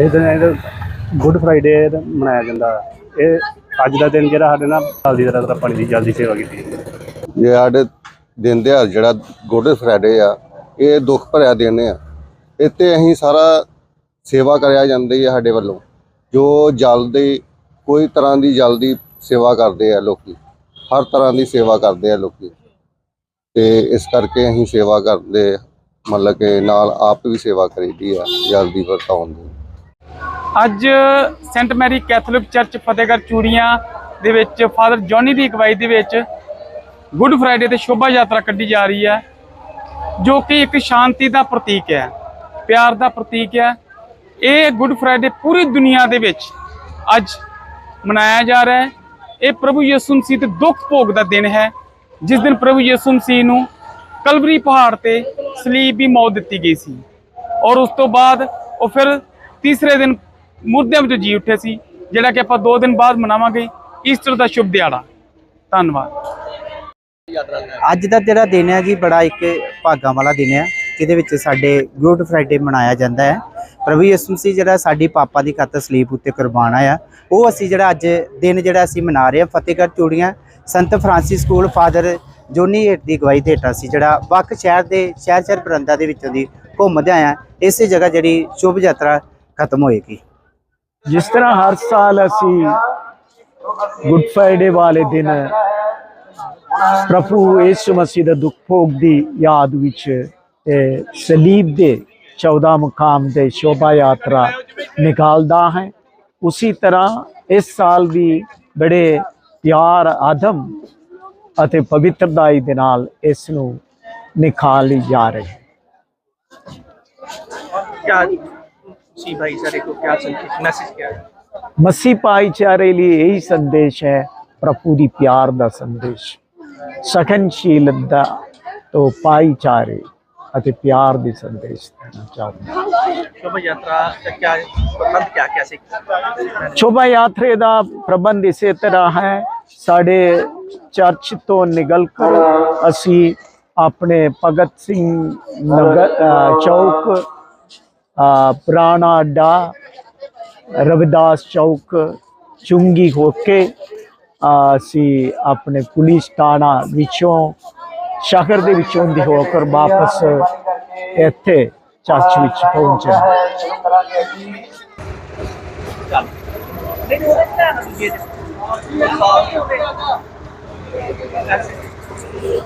ਇਹ ਦਿਨ good Friday ਮਨਾਇਆ ਜਾਂਦਾ। ਇਹ ਅੱਜ ਦਾ ਦਿਨ ਜਿਹੜਾ ਸਾਡੇ ਨਾਲ ਸਾਲ ਦੀ ਤਰ੍ਹਾਂ ਪਾਣੀ ਦੀ ਜਲਦੀ ਸੇਵਾ ਕੀਤੀ। ਇਹ ਸਾਡੇ ਦਿਨ ਦਿਹਾੜ ਜਿਹੜਾ ਗੁੱਡ ਫਰਾਈਡੇ ਆ, ਇਹ ਦੁੱਖ ਭਰਿਆ ਦਿਨ ਆ। ਇੱਥੇ ਅਸੀਂ ਸਾਰਾ ਸੇਵਾ ਕਰਿਆ ਜਾਂਦੀ ਹੈ ਸਾਡੇ ਵੱਲੋਂ। ਜੋ ਜਲ ਦੀ ਕੋਈ ਤਰ੍ਹਾਂ ਦੀ ਜਲ ਦੀ ਸੇਵਾ ਕਰਦੇ ਆ ਲੋਕੀ, ਹਰ ਤਰ੍ਹਾਂ ਦੀ ਸੇਵਾ ਕਰਦੇ ਆ ਲੋਕੀ। ਤੇ ਇਸ ਕਰਕੇ ਅਸੀਂ ਸੇਵਾ ਕਰਦੇ, ਮਤਲਬ ਕਿ ਨਾਲ ਆਪ ਵੀ ਸੇਵਾ ਕਰੀਦੀ ਆ ਜਲ ਦੀ ਵਰਤਾਉਣ ਦੀ। ਅੱਜ saint Mary catholic church Fatehgarh Churian ਦੇ ਵਿੱਚ ਫਾਦਰ ਜੌਨੀ ਦੀ ਅਗਵਾਈ ਦੇ ਵਿੱਚ ਗੁੱਡ ਫਰਾਈਡੇ ਤੇ ਸ਼ੋਭਾ ਯਾਤਰਾ ਕੱਢੀ ਜਾ ਰਹੀ ਹੈ, ਜੋ ਕਿ ਇੱਕ ਸ਼ਾਂਤੀ ਦਾ ਪ੍ਰਤੀਕ ਹੈ, ਪਿਆਰ ਦਾ ਪ੍ਰਤੀਕ ਹੈ। ਇਹ ਗੁੱਡ ਫਰਾਈਡੇ ਪੂਰੀ ਦੁਨੀਆ ਦੇ ਵਿੱਚ ਅੱਜ ਮਨਾਇਆ ਜਾ ਰਿਹਾ ਹੈ। ਇਹ ਪ੍ਰਭੂ ਯਿਸੂ ਮਸੀਹ ਦੇ ਦੁੱਖ ਭੋਗ ਦਾ ਦਿਨ ਹੈ। ਜਿਸ ਦਿਨ ਪ੍ਰਭੂ ਯਿਸੂ ਮਸੀਹ ਨੂੰ ਕਲਵਰੀ ਪਹਾੜ ਤੇ ਸਲੀਬ ਦੀ ਮੌਤ ਦਿੱਤੀ ਗਈ ਸੀ ਔਰ ਉਸ ਤੋਂ ਬਾਅਦ ਉਹ ਫਿਰ ਤੀਸਰੇ ਦਿਨ ਮੁਰਦਿਆਂ ਵਿੱਚ ਜੀ ਉੱਠੇ ਸੀ, ਜਿਹੜਾ ਕਿ ਆਪਾਂ 2 ਦਿਨ ਬਾਅਦ ਮਨਾਵਾਂਗੇ ਈਸਟਰ ਦਾ ਸ਼ੁਭ ਦਿਹਾੜਾ। ਧੰਨਵਾਦ। ਅੱਜ ਦਾ ਜਿਹੜਾ ਦਿਨ ਹੈ ਜੀ, ਬੜਾ ਇੱਕ ਭਾਗਾਂ ਵਾਲਾ ਦਿਨ ਹੈ, ਜਿਹਦੇ ਵਿੱਚ ਸਾਡੇ ਗੁੱਡ ਫਰਾਈਡੇ ਮਨਾਇਆ ਜਾਂਦਾ ਹੈ। ਪ੍ਰਭੂ ਯਿਸੂ ਮਸੀਹ ਜਿਹੜਾ ਸਾਡੀ ਪਾਪਾ ਦੀ ਖਾਤਰ ਸਲੀਬ ਉੱਤੇ ਕੁਰਬਾਨ ਆਇਆ। ਉਹ ਅਸੀਂ ਜਿਹੜਾ ਅੱਜ ਦਿਨ ਜਿਹੜਾ ਅਸੀਂ ਮਨਾ ਰਹੇ ਹਾਂ, ਫਤਿਹਗੜ੍ਹ ਚੂੜੀਆਂ, ਸੰਤ ਫਰਾਂਸਿਸ ਸਕੂਲ, ਫਾਦਰ ਜੋਨੀ ਏਟ ਦੀ ਅਗਵਾਈ ਦੇ ਹੇਠਾਂ ਅਸੀਂ ਜਿਹੜਾ ਵੱਖ ਸ਼ਹਿਰ ਦੇ ਸ਼ਹਿਰ ਸ਼ਹਿਰ ਬਰੰਦਾ ਦੇ ਵਿੱਚੋਂ ਦੀ ਘੁੰਮਦੇ ਆਇਆ, ਇਸੇ ਜਗ੍ਹਾ ਜਿਹੜੀ ਸ਼ੁਭ ਯਾਤਰਾ ਖਤਮ ਹੋਏਗੀ। ਜਿਸ ਤਰ੍ਹਾਂ ਹਰ ਸਾਲ ਅਸੀਂ ਗੁੱਡ ਫਰਾਈਡੇ ਵਾਲੇ ਦਿਨ ਪ੍ਰਭੂ ਯਿਸੂ ਮਸੀਹ ਦੇ ਦੁੱਖ ਭੋਗ ਦੀ ਯਾਦ ਵਿੱਚ ਸਲੀਬ ਦੇ 14 ਮੁਕਾਮ ਦੇ ਸ਼ੋਭਾ ਯਾਤਰਾ ਨਿਕਾਲਦਾ ਹੈ। ਉਸੇ ਤਰ੍ਹਾਂ ਇਸ ਸਾਲ ਵੀ ਬੜੇ ਪਿਆਰ, ਆਦਮ ਅਤੇ ਪਵਿੱਤਰਦਾਈ ਦੇ ਨਾਲ ਇਸ ਨੂੰ ਨਿਕਾਲੀ ਜਾ ਰਹੀ। ਹੈ सी भाईचारे को क्या संदेश मैसेज क्या है ਮਸੀਹ ਭਾਈਚਾਰੇ ਲਈ ਇਹੀ ਸੰਦੇਸ਼ ਹੈ ਪ੍ਰਭੂ ਦੀ ਪਿਆਰ ਦਾ ਸੰਦੇਸ਼ ਸਖਨਸ਼ੀਲਤਾ ਤੋਂ ਭਾਈਚਾਰੇ ਅਤੇ ਪਿਆਰ ਦੇ ਸੰਦੇਸ਼ ਦੇਣਾ ਚਾਹੁੰਦਾ ਹਾਂ। शोभा यात्रा का क्या प्रबंध क्या कैसे ਸ਼ੋਭਾ ਯਾਤਰੇ ਦਾ ਪ੍ਰਬੰਧ ਇਸੇ ਤਰ੍ਹਾਂ ਹੈ ਸਾਡੇ ਚਰਚ ਤੋਂ ਨਿਕਲ ਕਰ ਅਸੀਂ ਆਪਣੇ ਭਗਤ ਸਿੰਘ ਨਗਰ ਅ, ਚੌਕ ਅ, ਪੁਰਾਣਾ ਅੱਡਾ ਰਵਿਦਾਸ ਚੌਕ, ਚੁੰਗੀ ਹੋ ਕੇ ਅਸੀਂ ਆਪਣੇ ਪੁਲਿਸ ਥਾਣਾ ਵਿੱਚੋਂ, ਸ਼ਹਿਰ ਦੇ ਵਿੱਚੋਂ ਦੀ ਹੋ ਕੇ ਵਾਪਸ ਇੱਥੇ ਚਰਚ ਵਿੱਚ ਪਹੁੰਚਣਾ नहीं